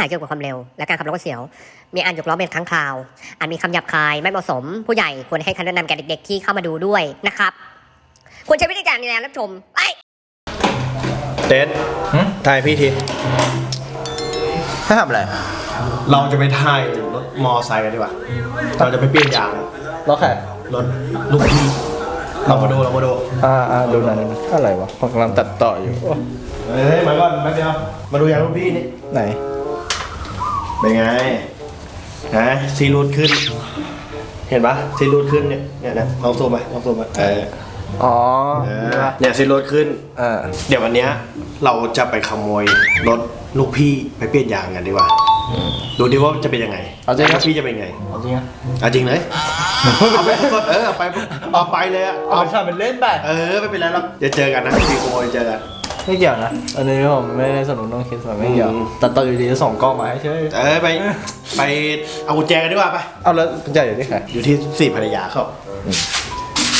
วันนี้มีเนื้อหาเกี่ยวกับความเร็ว และการขับรถกระเสียว มีอันยกล้อเป็นครั้งคราวอาจมีคำหยาบคายไม่เหมาะสม ผู้ใหญ่ควรให้คำแนะนำแก่เด็กๆที่เข้ามาดูด้วยนะครับควรใช้วิธีการในการรับชมไอ้ยเต้นถ่ายพี่ทีให้ทำอะไร เราจะไปถ่ายรถมอไซค์กันดีกว่า เราจะไปเปลี่ยนยางล้อแขกรถลูกพี่เรามาดูเรามาดู อ่าอ่าดูหน่อยดูหน่อยอะไรวะผมกำลังตัดต่ออยู่โอ้เฮ้ยมาก่อนแป๊บเดียวมาดูยางลูกพี่นี่ ไหน เป็นไงฮะซีรูดขึ้น เห็นปะซีรูดขึ้นเนี่ยเนี่ยนะลองซูมไปลองซูมไปเอออ๋อเออเนี่ยซีรูดขึ้น เออเดี๋ยววันเนี้ยเราจะไปขโมยรถลูกพี่ไปเปลี่ยนยางกันดีกว่าดูดิว่าจะเป็นยังไงเอาจริงลูกพี่จะเป็นไงเอาจริงอะเอาจริงเลยเอาไปสดๆเออเอาไปเอาไปเลยอะเอาเอาชาเป็นเล่นแบบเออไม่เป็นไรหรอกเดี๋ยวเจอกันนะพี่ขโมยเจอกัน ไม่เกี่ยวนะ อันนี้ผมไม่ได้สนุนต้องคิดส่วนไม่เกี่ยวอืมตัดต่ออยู่ดีส่งกล้องมาให้เฉยเออไปไปเอากุญแจกันดีกว่าไป เอาแล้วคุณใจอยู่ที่ใครอยู่ที่สี่ภรรยาเขา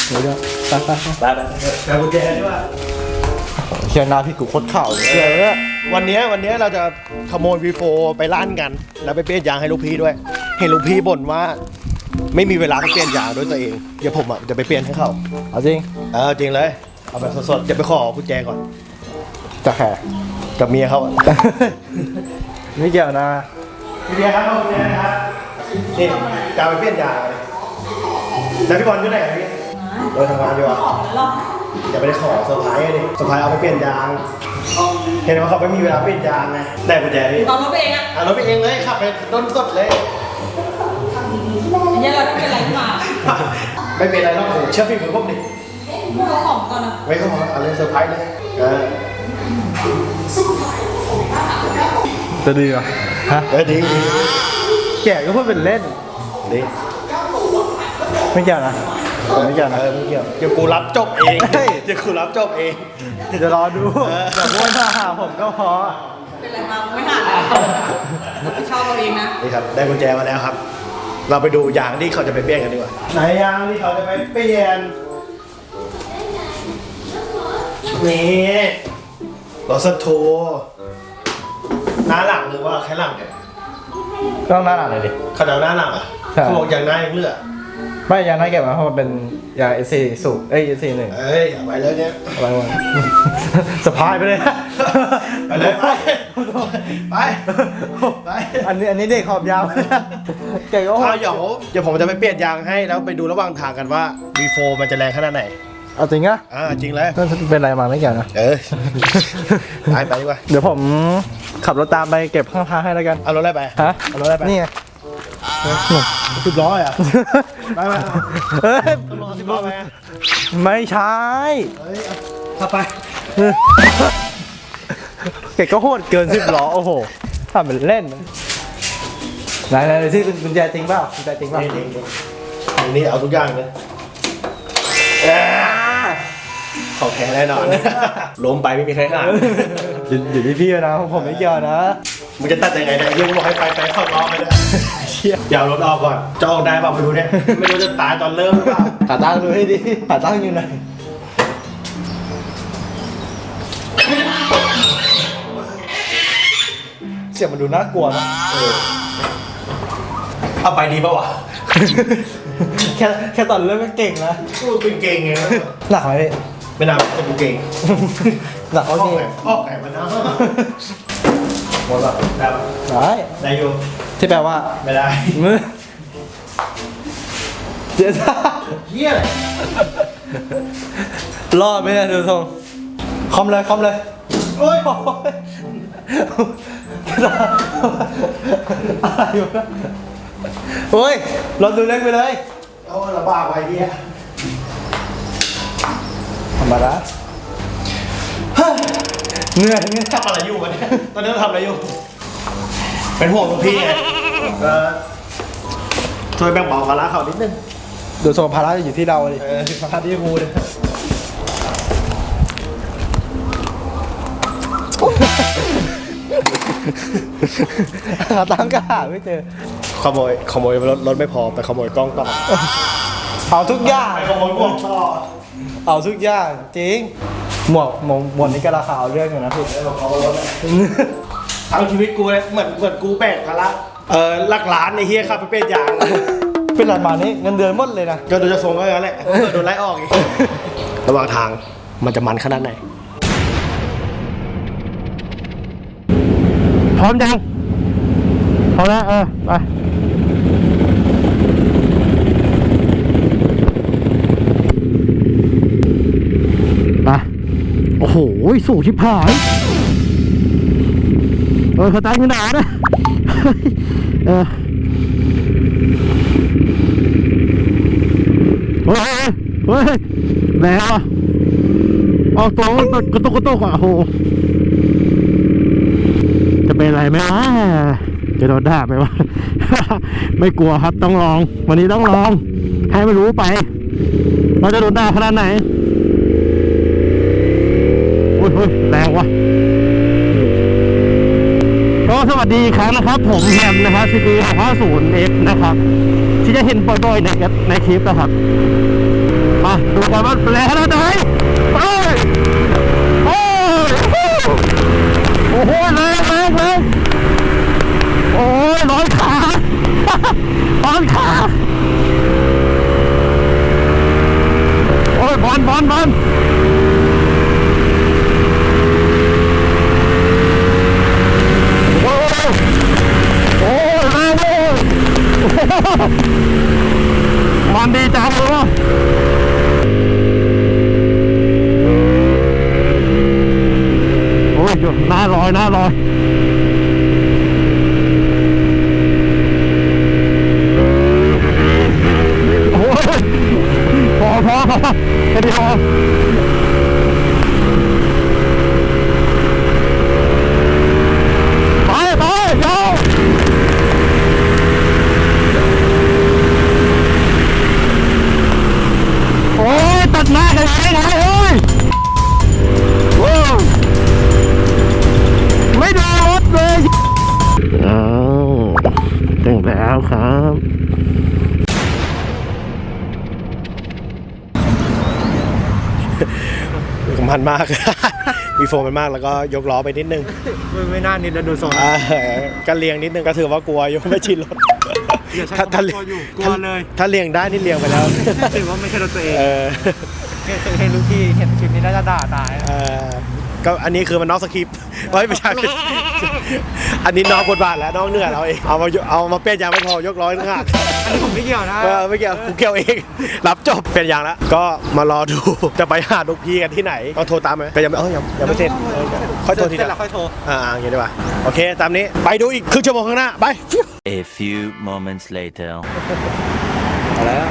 เดี๋ยวเดี๋ยวไปไปไปไปไปไปเอากุญแจกันดีกว่าเชียร์นาพี่กูโคตรข่าวเลยเชียร์เลยอะวันเนี้ยวันเนี้ยเราจะขโมยวีโฟไปล้านกัน แล้วไปเปลี่ยนยางให้ลูกพี่ด้วย เห็นลูกพี่บ่นว่า ไม่มีเวลาไปเปลี่ยนยางด้วยตัวเองเดี๋ยวผมอะจะไปเปลี่ยนให้เขาเอาจริงเออจริงเลย เอาแบบสดๆเดี๋ยวไปขอกุญแจก่อน จะแขกกับเมียเขาอะไม่เกี่ยวนะเมียครับเอากุญแจนะครับนี่จะเอาไปเปลี่ยนยางเลยแล้วพี่บอลอยู่ไหนอะพี่เราทำงานดีกว่าอย่าไปได้ขอเซอร์ไพรส์อะดิเซอร์ไพรส์เอาไปเปลี่ยนยาง เห็นว่าเขาไม่มีเวลาเปลี่ยนยางไงได้กุญแจพี่ตอนรถไปเองอะเอารถไปเองเลยขับไปต้นสดเลยอันนี้เราต้องเป็นอะไรขึ้นมาไม่เป็นไรหรอกผมเชื่อฝีมือพวกนี้พูดเขาของก่อนนะไว้เข้ามาเอาเลยเซอร์ไพรส์เลยเออ จะดีเหรอฮะเออดีดีแกก็พูดเป็นเล่น ดีไม่เกี่ยวนะผมไม่เกี่ยวนะเออไม่เกี่ยวเดี๋ยวกูรับจบเองเฮ้ย เดี๋ยวกูรับจบเอง เดี๋ยวรอดูเอออย่าพูดมาหาผมก็พอ เป็นอะไรมาไม่ห่างนะรับผิดชอบเราเองนะ นี่ครับ ได้กุญแจมาแล้วครับ เราไปดูยางที่เขาจะไปเปลี่ยนกันดีกว่า ไหนยางที่เขาจะไปเปลี่ยนนี่ รถสตูหน้าหลังหรือว่าแค่หลังเนี่ยต้องหน้าหนักเลยดิเขาจะเอาหน้าหลังอะใช่ เขาบอกอย่างหน้ายังเหลือไม่ยางน่าเก็บมาเพราะมันเป็นยาง S4 สูบเอ้ย S4 หนึ่งเอ้ยเอาไปเลยเนี่ยอะไรวะ สะพายไปเลยไปเลยไปไปไปอันนี้อันนี้เด็กขอบยาวเก่งก็โหเอาดเดี๋ยวเดี๋ยวผมจะไปเปลี่ยนยางให้แล้วไปดูระหว่างทางกันว่า V4 มันจะแรงขนาดไหน เอาจริงอะอ่าจริงเลยนั่นเป็นอะไรมาไม่เกี่ยวนะ เออไปไปดีกว่าเดี๋ยวผมขับรถตามไปเก็บข้างทางให้แล้วกัน เอารถอะไรไปฮะเอารถอะไรไปนี่ไงสิบล้ออะไปไปเอาเอ้ยรถสิบล้อไปอะไม่ใช่เฮ้ยเอาขับไปเก่งก็โหดเกินสิบล้อโอ้โหทำเป็นเล่นไหนไหนไหนที่กุญแจจริงเปล่ากุญแจจริงเปล่านี่นี่นี่อันนี้เอาทุกอย่างเลยอ่า ของแท้แน่นอน ล้มไปไม่มีใครขาดอยู่อยู่ที่พี่นะผมไม่เกี่ยวนะมึงจะตัดยังไงเนี่ยยังบอกให้ไปไปเข้ารอบไปเลยเชี่ยอย่าเอารถออกก่อนจะออกได้เปล่าไม่รู้เนี่ยไม่รู้จะตายตอนเริ่มหรือเปล่าขาตั้งดูให้ดีขาตั้งอยู่ไหนเสียงมันดูน่ากลัวนะเอาไปดีป่าวะแค่แค่ตอนเริ่มก็เก่งนะกูเป็นเก่งไงหนักไหมพี่ ไม่น่าเป็นกูเก่งหนักอเขาอกจริงไงออกไงมันนะหมดละได้ปะได้ได้อยู่ที่แปลว่า ไม่ได้มือเจ๊ซ่าเฮียอะไรรอดไหมเนี่ยดูทรงคอมเลยคอมเลย โอ้ยอะไรวะโอ้ยรถดูเล็กไปเลย เอาลำบากไปเฮีย ธรรมดาเหนื่อยเหนื่อยทำอะไรอยู่กันเนี่ยตอนนี้เราทำอะไรอยู่ เป็นห่วงลูกพี่ไงเออช่วยแบ่งเบาภาระเขานิดนึงดูทรงภาระจะอยู่ที่เราดิเออภาระที่กูเนี่ยขาตั้งก็หาไม่เจอ ขโมย ขโมยรถรถไม่พอ ไปขโมยกล้องต่อ เอาทุกอย่าง ไปขโมยหมวกต่อ เอาทุกอย่างจริง หมวกหมวกหมวกนี้ก็ราคาเอาเรื่องอยู่นะพี่เออเขารถอะททั้งชีวิตกูเลยเหมือนเหมือนกูแบกภาระเออหลักล้านไอ้เฮียครับไปเปลี่ยนยาง เป็นอะไรมานี่เงินเดือนหมดเลยนะ ก็โดนจะส่งก็อย่างนั้นแหละโดนไล่ออกอีก ระหว่างทางมันจะมันขนาดไหน พร้อมยังพร้อมแล้วเออไปไป โอ้โห สูงชิบหาย เออเขาตั้งขึ้นหนานะ เออเฮ้ยเฮ้ยแหววออกตัวกระตุกกระตุกอะโห จะเป็นอะไรไหมวะจะโดนด่าไหมวะไม่กลัวครับต้องลอง วันนี้ต้องลอง ให้ไม่รู้ไป เราจะโดนด่าขนาดไหน เฮ้ยแรงวะก็สวัสดีครั้งนะครับ ผมแฮมนะครับ CP 650 X นะครับ ที่จะเห็นบ่อยๆในในคลิปนะครับ มาดูกันว่าแรงอะไหนไปโอ้ย โอ้โหแรงแรงแรงโอ้ยร้อนขา ร้อนขาโอ้ยบอลบอลบอลโอ้ยโอ้ยแรงเลยโอ้โหมันดีจังเลยวะ ยหน้าลอยหน้าลอย มันมาก มีโฟมมันมากแล้วก็ยกล้อไปนิดนึง ไม่ไม่น่านิดแล้วดูทรงอ่าก็เลียงนิดนึงก็ถือว่ากลัวอยู่ไม่ชินรถอย่าใช้ถ้าคำถ้าว่ากลัวอยู่กลัวเลย ถ้าเลียงได้นี่เลียงไปแล้วถือว่าไม่ใช่รถตัวเองเออเห็นลูกพี่เห็นคลิปนี้น่าจะด่าตาย เออ ก็อันนี้คือมันนอกสคริปต์เฮ้ยไม่ใช่ อันนี้นอกบทบาทแล้วนอกเหนือเราเองเอามาเอามาเปลี่ยนยางไม่พอยกล้อทั้งหักอันนี้ผมไม่เกี่ยวนะเออไม่เกี่ยวกูเกี่ยวเองรับจบเปลี่ยนยางแล้วก็มารอดูจะไปหาลูกพี่กันที่ไหนต้องโทรตามไหมแต่ยังไม่เออยังยังไม่เสร็จเออค่อยโทรทีเสร็จหแล้ลัวงค่อยโทร อ่าอย่างนี้ดีกว่าโอเค ตามนี้ไปดูอีกครึ่งชั่วโมงข้างหน้าไป A few moments later. เอาแล้ว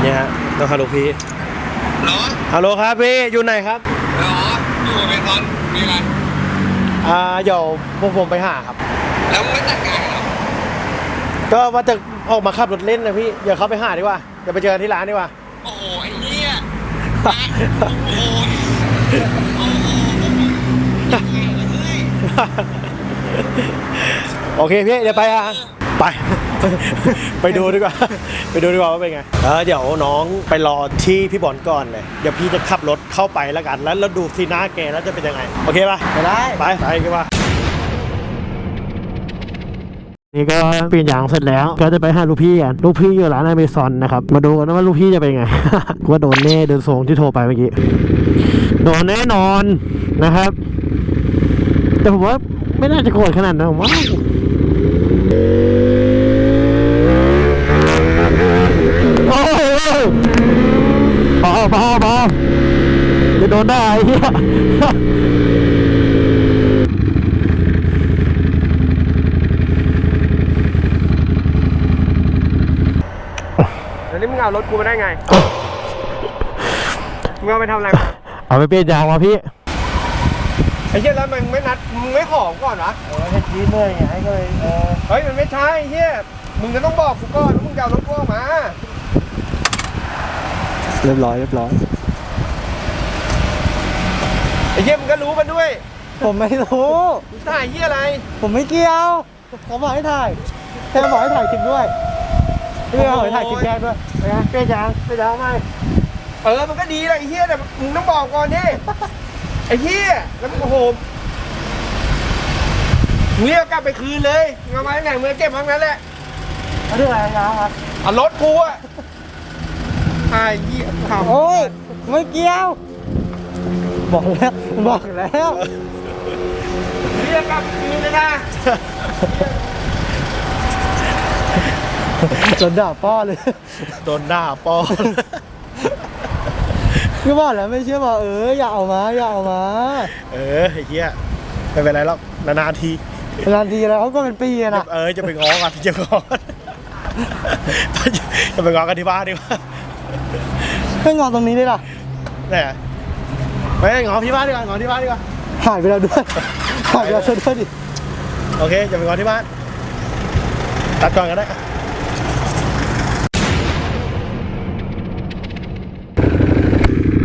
เนี่ยฮะต้องหาลูกพี่ฮัลโหลครับพี่อยู่ไหนครับอ๋อ อยู่กับเบคอนมีอะไรอ่าเดี๋ยวพวกผมไปหาครับ แล้วมึงไม่จัดงานเหรอก็ว่าจะออกมาขับรถเล่นนะพี่เดี๋ยวเขาไปหาดีกว่าเดี๋ยวไปเจอกันที่ร้านดีกว่า โอ้โหไอ้เหี้ยโอ้โหโอ้โหเฮ้ย โอเคพี่เดี๋ยวไปอะไป ไปดูดีกว่า ไปดูดีกว่าว่าเป็นไงเออเดี๋ยวน้องไปรอที่พี่บอลก่อนเลย เดี๋ยวพี่จะขับรถเข้าไปแล้วกัน แล้วเราดูสีหน้าแกแล้วจะเป็นยังไง โอเคป่ะไปได้ไปไปกันว่านี่ก็เปลี่ยนยางเสร็จแล้ว ก็จะไปหาลูกพี่กันลูกพี่อยู่ร้านอเมซอนนะครับ มาดูกันว่าลูกพี่จะเป็นไงกูว่าโดนแน่เดินทรงที่โทรไปเมื่อกี้โดนแน่นอนนะครับ แต่ผมว่าไม่น่าจะโกรธขนาดนั้นผมว่าโอ้ย พอพอพอจะโดนได้ไอ้เหี้ยแล้วนี่มึงเอารถกูมาได้ไง มึงเอาไปทำอะไรเอาไปเปลี่ยนยางมาพี่ ไอ้เหี้ยแล้วมึงไม่นัด มึงไม่ขอก่อนวะเออให้ชี้เมื่อยไงก็เลยเออเฮ้ยมันไม่ใช่ไอ้เหี้ย มึงก็ต้องบอกกูก่อนว่ามึงจะเอารถกูออกมา เรียบร้อยเรียบร้อย ไอ้เหี้ยมึงก็รู้มันด้วยผมไม่รู้ มึงถ่ายเหี้ยอะไร ผมไม่เกี่ยวผมบอกให้ถ่ายแค่บอกให้ถ่ายคลิปด้วยพี่บอกให้ถ่ายคลิปแกด้วยเป็นไงเปลี่ยนยางเปลี่ยนยางไหมเออมันก็ดีแหละไอ้เหี้ยแต่มึงต้องบอกก่อนดิไอ้เหี้ยแล้วมึงโอ้โหเงียบกลับไปคืนเลยมาไม้ไหนมือเก็บทั้งนั้นแหละเอาเรื่องอะไรนะครับเอารถกูอะ ไอ้เหี้ยขำโอ้ยไม่เกี่ยว บอกแล้วบอกแล้วเรียกกลับคืนเลยนะจนด่าพ่อเลยโดนด่าปอนก็บอกแล้วไม่เชื่อบอกเอออย่าเอามาอย่าเอามา เออไอ้เหี้ยไม่เป็นไรหรอกนานๆทีนานทีแล้วก็เป็นปีอะนะเออจะไปง้อกันจะง้อกันจะไปง้อกันที่บ้านดีกว่า ไม่งอนตรงนี้ได้ล่ะเนี่ยไปง้อที่บ้านดีกว่าง้อที่บ้านดีกว่าหายไปแล้วด้วยหายไปแล้วซะด้วยดิโอเคจะไปง้อที่บ้านตัดก่อนก็ได้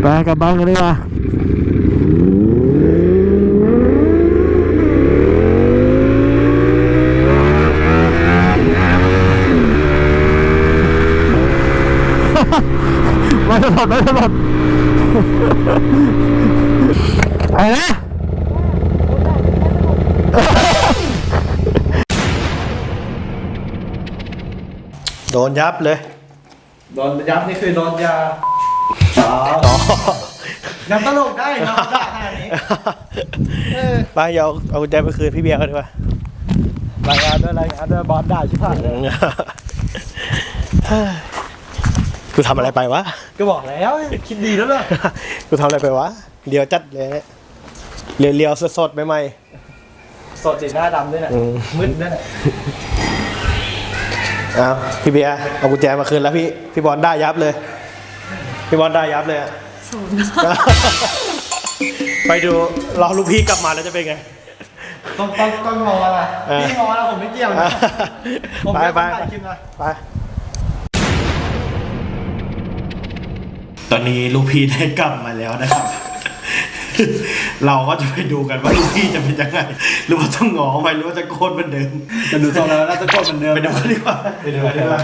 ไปกลับบ้านกันดีกว่า นยับเลย โดนยับนี่คือโดนยาอ๋อ ยังตลกได้ครับด่าขนาดนี้ไปเดี๋ยวเอากุญแจไปคืนพี่เบียร์กันดีกว่ารายงานด้วยรายงานด้วยบอสด่าชิบหายเลยกูทำอะไรไปวะ ก็บอกแล้วคิดดีแล้วเลยกูทำอะไรไปวะเลียวจัดเลยเนี่ยเลียวเลียวๆสดๆใหม่สดสีหน้าดำด้วยนะๆอืม มืดด้วยนะ เอาพี่เบียร์เอากุญแจมาคืนแล้วพี่พี่บอลได้ยับเลย พี่บอลได้ยับเลยอะไปดูรอลูกพี่กลับมาแล้วจะเป็นไง ต้องต้องต้องงออะไรเออ พี่งอแล้วผมไม่เกี่ยวนะผมไปไม่ไปถ่ายคลิปนะ ไป ตอนนี้ลูกพี่ได้กลับมาแล้วนะครับ เราก็จะไปดูกันว่าลูกพี่จะเป็นยังไงหรือว่าต้องงอไหมหรือว่าจะโกนเหมือนเดิมจะดูทรงแล้วน่าจะกดเหมือนเดิมไปดูกันดีกว่าไปดูกันดีกว่า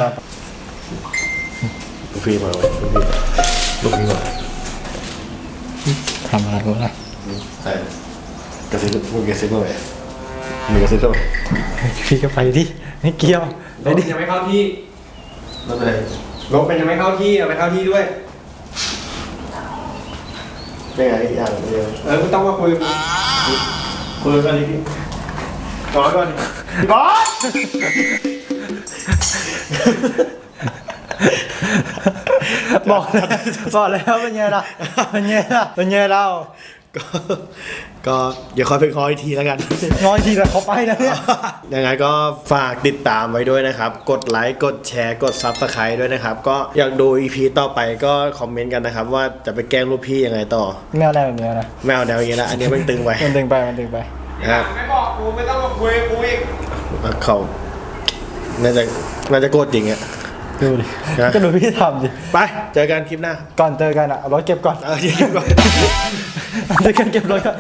ลูกพี่มาเลยลูกพี่ลูกพี่มาทำอะไรวะใช่กระซิบมึงกระซิบมาไหมมึงกระซิบมาไหมพี่ก็ไปดิไม่เกี่ยวไปดิยังไม่เข้าที่ไม่เป็นไรรถมันยังไม่เข้าที่เอาไปเข้าที่ด้วย ไม่ไงอีกอย่างเดียวเออคุณต้องมาคุยคุยกันดิพี่ก่อนก่อนพี่บอสบอกแล้วบอกแล้วเป็นไงล่ะเป็นไงล่ะเป็นไงเรา ก็ก็เดี๋ยวค่อยไปคอยอีกทีแล้วกัน งอยทีแต่เขาไปนะเนี่ย ยังไงก็ฝากติดตามไว้ด้วยนะครับ กดไลค์กดแชร์กดซับสไครต์ด้วยนะครับ ก็อยากดู EP ต่อไปก็คอมเมนต์กันนะครับ ว่าจะไปแกล้งลูกพี่ยังไงต่อ แมวอะไรแบบนี้นะไม่เอาแนวอย่างนี้ละอันนี้มันตึงไว้มันดึงไปมันดึงไป นะครับไม่บอกกูไม่ต้องมาคุยกับกูอีก เขาน่าจะน่าจะโกรธจริงอะ ดูดินะก็ดูพี่ทำดิไป เจอกันคลิปหน้า ก่อนเจอกันอะเอารถเก็บก่อน เอาเดี๋ยวก่อน เจอกันเก็บรถก่อน